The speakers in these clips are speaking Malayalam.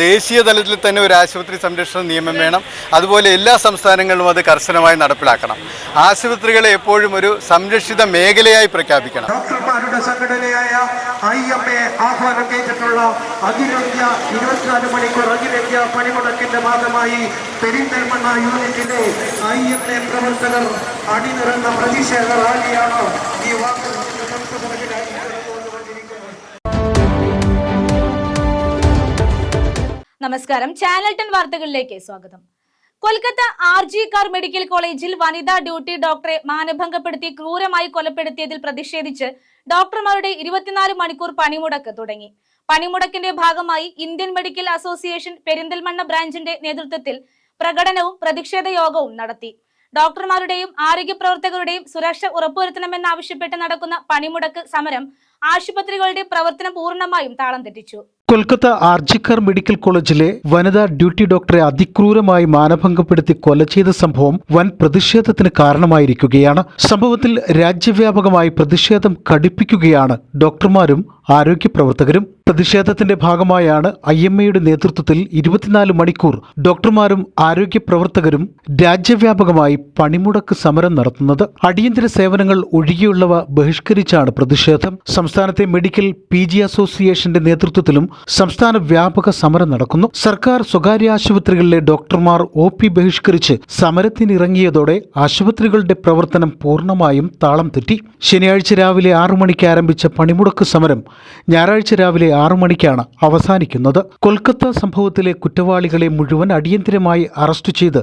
ദേശീയ തലത്തിൽ തന്നെ ഒരു ആശുപത്രി സംരക്ഷണ നിയമം വേണം. അതുപോലെ എല്ലാ സംസ്ഥാനങ്ങളിലും അത് കർശനമായി നടപ്പിലാക്കണം. ആശുപത്രികളെ എപ്പോഴും ഒരു സംരക്ഷിത മേഖലയായി പ്രഖ്യാപിക്കണം. ഡോക്ടർമാരുടെ സംഘടനയായ ഐ എം എ ആഹ്വാനം ചെയ്തിട്ടുള്ള അതിരോഗ്യ ഇരുപത്തിനാല് മണിക്കൂർ അതിരോഗ്യ പണിമുടക്കിന്റെ ഭാഗമായി പെരിന്തൽമണ്ണ യൂണിറ്റിലെ ഐ എം എ പ്രവർത്തകർ അണിനിറന്ന പ്രതിഷേധ റാലിയാണ് ഈ വാക്കുകളുടെ നമസ്കാരം. ചാനൽ ടെൻ വാർത്തകളിലേക്ക് സ്വാഗതം. Kolkata R G Kar medical കോളേജിൽ വനിതാ ഡ്യൂട്ടി ഡോക്ടറെ മാനഭംഗപ്പെടുത്തി ക്രൂരമായി കൊലപ്പെടുത്തിയതിൽ പ്രതിഷേധിച്ച് ഡോക്ടർമാരുടെ ഇരുപത്തിനാല് മണിക്കൂർ പണിമുടക്ക് തുടങ്ങി. പണിമുടക്കിന്റെ ഭാഗമായി ഇന്ത്യൻ മെഡിക്കൽ അസോസിയേഷൻ പെരിന്തൽമണ്ണ ബ്രാഞ്ചിന്റെ നേതൃത്വത്തിൽ പ്രകടനവും പ്രതിഷേധ യോഗവും നടത്തി. ഡോക്ടർമാരുടെയും ആരോഗ്യ പ്രവർത്തകരുടെയും സുരക്ഷ ഉറപ്പുവരുത്തണമെന്നാവശ്യപ്പെട്ട് നടക്കുന്ന പണിമുടക്ക് സമരം ആശുപത്രികളുടെ പ്രവർത്തനം പൂർണമായും താളം തെറ്റിച്ചു. കൊൽക്കത്ത ആർജിക്കർ മെഡിക്കൽ കോളേജിലെ വനിതാ ഡ്യൂട്ടി ഡോക്ടറെ അതിക്രൂരമായി മാനഭംഗപ്പെടുത്തി കൊല ചെയ്ത സംഭവം വൻ പ്രതിഷേധത്തിന് കാരണമായിരിക്കുകയാണ്. സംഭവത്തിൽ രാജ്യവ്യാപകമായി പ്രതിഷേധം കടുപ്പിക്കുകയാണ് ഡോക്ടർമാരും ആരോഗ്യ പ്രവർത്തകരും. പ്രതിഷേധത്തിന്റെ ഭാഗമായാണ് ഐ എം എയുടെ നേതൃത്വത്തിൽ ഇരുപത്തിനാല് മണിക്കൂർ ഡോക്ടർമാരും ആരോഗ്യ പ്രവർത്തകരും രാജ്യവ്യാപകമായി പണിമുടക്ക് സമരം നടത്തുന്നത്. അടിയന്തര സേവനങ്ങൾ ഒഴികെയുള്ളവ ബഹിഷ്കരിച്ചാണ് പ്രതിഷേധം. സംസ്ഥാനത്തെ മെഡിക്കൽ പി ജി അസോസിയേഷന്റെ നേതൃത്വത്തിലും സംസ്ഥാന വ്യാപക സമരം നടക്കുന്നു. സർക്കാർ സ്വകാര്യ ആശുപത്രികളിലെ ഡോക്ടർമാർ ഒ പി ബഹിഷ്കരിച്ച് സമരത്തിനിറങ്ങിയതോടെ ആശുപത്രികളുടെ പ്രവർത്തനം പൂർണമായും താളം തെറ്റി. ശനിയാഴ്ച രാവിലെ ആറു മണിക്ക് ആരംഭിച്ച പണിമുടക്ക് സമരം ഞായറാഴ്ച രാവിലെ ആറു മണിക്കാണ് അവസാനിക്കുന്നത്. കൊൽക്കത്ത സംഭവത്തിലെ കുറ്റവാളികളെ മുഴുവൻ അടിയന്തിരമായി അറസ്റ്റ് ചെയ്ത്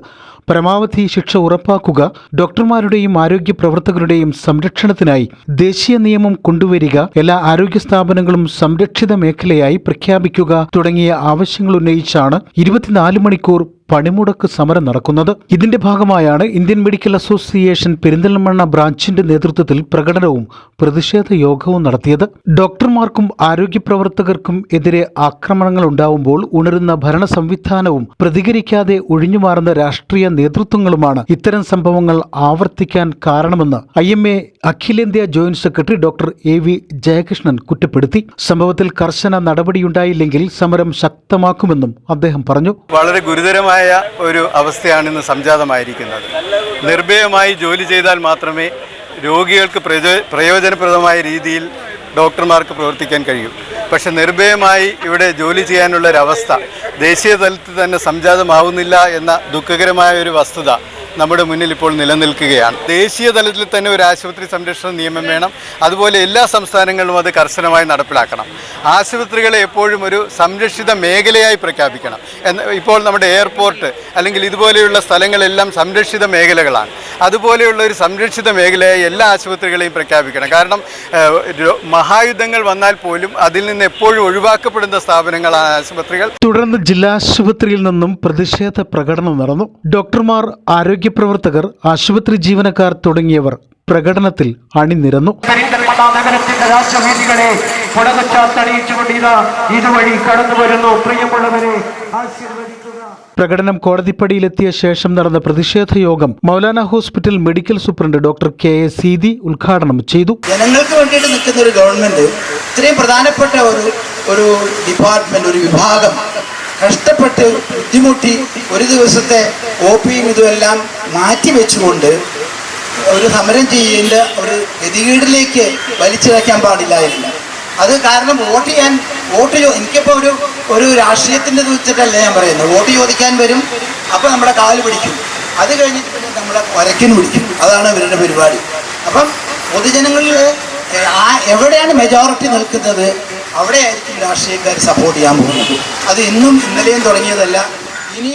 പരമാവധി ശിക്ഷ ഉറപ്പാക്കുക ഡോക്ടർമാരുടെയും ആരോഗ്യ പ്രവർത്തകരുടെയും സംരക്ഷണത്തിനായി ദേശീയ നിയമം കൊണ്ടുവരിക എല്ലാ ആരോഗ്യ സ്ഥാപനങ്ങളും സംരക്ഷിത മേഖലയായി പ്രഖ്യാപിക്കുക തുടങ്ങിയ ആവശ്യങ്ങൾ ഉന്നയിച്ചാണ് ഇരുപത്തിനാല് മണിക്കൂർ പണിമുടക്ക് സമരം നടക്കുന്നത്. ഇതിന്റെ ഭാഗമായാണ് ഇന്ത്യൻ മെഡിക്കൽ അസോസിയേഷൻ പെരിന്തൽമണ്ണ ബ്രാഞ്ചിന്റെ നേതൃത്വത്തിൽ പ്രകടനവും പ്രതിഷേധ യോഗവും നടത്തിയത്. ഡോക്ടർമാർക്കും ആരോഗ്യ പ്രവർത്തകർക്കും എതിരെ ആക്രമണങ്ങൾ ഉണ്ടാവുമ്പോൾ ഉണരുന്ന ഭരണ സംവിധാനവും പ്രതികരിക്കാതെ ഒഴിഞ്ഞുമാറുന്ന രാഷ്ട്രീയ നേതൃത്വങ്ങളുമാണ് ഇത്തരം സംഭവങ്ങൾ ആവർത്തിക്കാൻ കാരണമെന്ന് ഐ എം എ അഖിലേന്ത്യാ joint secretary doctor A V Jayakrishnan കുറ്റപ്പെടുത്തി. സംഭവത്തിൽ കർശന നടപടിയുണ്ടായില്ലെങ്കിൽ സമരം ശക്തമാക്കുമെന്നും അദ്ദേഹം പറഞ്ഞു. വളരെ ഗുരുതരമായ ഒരു അവസ്ഥയാണ് ഇന്ന് സംജാതമായിരിക്കുന്നത്. നിർഭയമായി ജോലി ചെയ്താൽ മാത്രമേ രോഗികൾക്ക് പ്രയോ പ്രയോജനപ്രദമായ രീതിയിൽ ഡോക്ടർമാർക്ക് പ്രവർത്തിക്കാൻ കഴിയൂ. പക്ഷെ നിർഭയമായി ഇവിടെ ജോലി ചെയ്യാനുള്ളൊരവസ്ഥ ദേശീയ തലത്തിൽ തന്നെ സംജാതമാവുന്നില്ല എന്ന ദുഃഖകരമായ ഒരു വസ്തുത നമ്മുടെ മുന്നിൽ ഇപ്പോൾ നിലനിൽക്കുകയാണ്. ദേശീയ തലത്തിൽ തന്നെ ഒരു ആശുപത്രി സംരക്ഷണ നിയമം വേണം. അതുപോലെ എല്ലാ സംസ്ഥാനങ്ങളിലും അത് കർശനമായി നടപ്പിലാക്കണം. ആശുപത്രികളെ എപ്പോഴും ഒരു സംരക്ഷിത മേഖലയായി പ്രഖ്യാപിക്കണം. എന്ന ഇപ്പോൾ നമ്മുടെ എയർപോർട്ട് അല്ലെങ്കിൽ ഇതുപോലെയുള്ള സ്ഥലങ്ങളെല്ലാം സംരക്ഷിത മേഖലകളാണ്. അതുപോലെയുള്ള ഒരു സംരക്ഷിത മേഖലയായി എല്ലാ ആശുപത്രികളെയും പ്രഖ്യാപിക്കണം. കാരണം മഹായുദ്ധങ്ങൾ വന്നാൽ പോലും അതിൽ നിന്ന് എപ്പോഴും ഒഴിവാക്കപ്പെടുന്ന സ്ഥാപനങ്ങളാണ് ആശുപത്രികൾ. തുടർന്ന് ജില്ലാ ആശുപത്രിയിൽ നിന്നും പ്രതിഷേധ പ്രകടനം നടന്നു. ഡോക്ടർമാർ ആരോഗ്യ പ്രവർത്തകർ ആശുപത്രി ജീവനക്കാർ തുടങ്ങിയവർ പ്രകടനത്തിൽ അണിനിരന്നു. പുടകച്ചാത്തണിയിച്ചുകൊണ്ട് ഇതാ ഇതുവഴി കടന്നു വരുന്നു പ്രിയമുള്ളവരെ ആശീർവദിക്കുക. പ്രകടനം കോടതിപ്പടിയിലെത്തിയ ശേഷം നടന്ന പ്രതിഷേധ യോഗം Maulana hospital medical superintendent doctor K A Seethi ഉദ്ഘാടനം ചെയ്തു. ജനങ്ങൾക്ക് വേണ്ടിയിട്ട് നിൽക്കുന്ന ഒരു ഗവൺമെന്റ് ഇത്രയും പ്രധാനപ്പെട്ട ഒരു ഒരു ഡിപ്പാർട്ട്മെന്റ് ഒരു വിഭാഗം കഷ്ടപ്പെട്ട് ബുദ്ധിമുട്ടി ഒരു ദിവസത്തെ ഒ പിയും ഇതുമെല്ലാം മാറ്റി വെച്ചുകൊണ്ട് ഒരു സമരം ചെയ്യേണ്ട ഒരു ഗതികേടിലേക്ക് വലിച്ചിഴക്കാൻ പാടില്ലായിരുന്നു. അത് കാരണം വോട്ട് ചെയ്യാൻ വോട്ട് എനിക്കിപ്പോൾ ഒരു ഒരു രാഷ്ട്രീയത്തിന്റെ വെച്ചിട്ടല്ല ഞാൻ പറയുന്നത്. വോട്ട് ചോദിക്കാൻ വരും അപ്പോൾ നമ്മുടെ കാൽ പിടിക്കും. അത് കഴിഞ്ഞിട്ട് പിന്നെ നമ്മളെ വരയ്ക്കിന് പിടിക്കും. അതാണ് ഇവരുടെ പരിപാടി. അപ്പം പൊതുജനങ്ങളിൽ ആ എവിടെയാണ് മെജോറിറ്റി നിൽക്കുന്നത്? അവിടെയായിരിക്കും രാഷ്ട്രീയക്കാർ സപ്പോർട്ട് ചെയ്യാൻ പോകുന്നത്. അത് ഇന്നും ഇന്നലെയും തുടങ്ങിയതല്ല ഇനി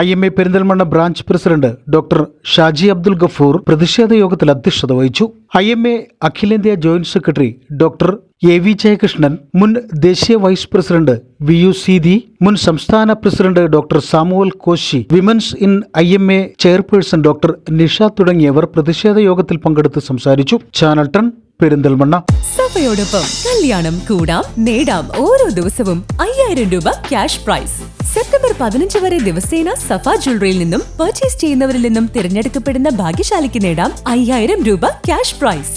I M A Perinthalmanna branch president doctor Shaji Abdul Gafoor പ്രതിഷേധ യോഗത്തിൽ അധ്യക്ഷത വഹിച്ചു. ഐ എം എ അഖിലേന്ത്യാ joint secretary doctor A V Jayakrishnan മുൻ ദേശീയ vice president V U Seethi മുൻ സംസ്ഥാന president doctor Samuel Koshy women's in I M A chairperson doctor Nisha തുടങ്ങിയവർ പ്രതിഷേധ യോഗത്തിൽ പങ്കെടുത്ത് സംസാരിച്ചു. ചാനൽ ടൺ പെരിന്തൽമണ്ണ. സഭയോടൊപ്പം കല്യാണം കൂടാം നേടാം ഓരോ ദിവസവും അയ്യായിരം രൂപ ക്യാഷ് പ്രൈസ്. സെപ്റ്റംബർ പതിനഞ്ച് വരെ ദിവസേന സഫ ജ്വല്ലറിയിൽ നിന്നും പർച്ചേസ് ചെയ്യുന്നവരിൽ നിന്നും തിരഞ്ഞെടുക്കപ്പെടുന്ന ഭാഗ്യശാലിക്ക് നേടാം അയ്യായിരം രൂപ ക്യാഷ് പ്രൈസ്.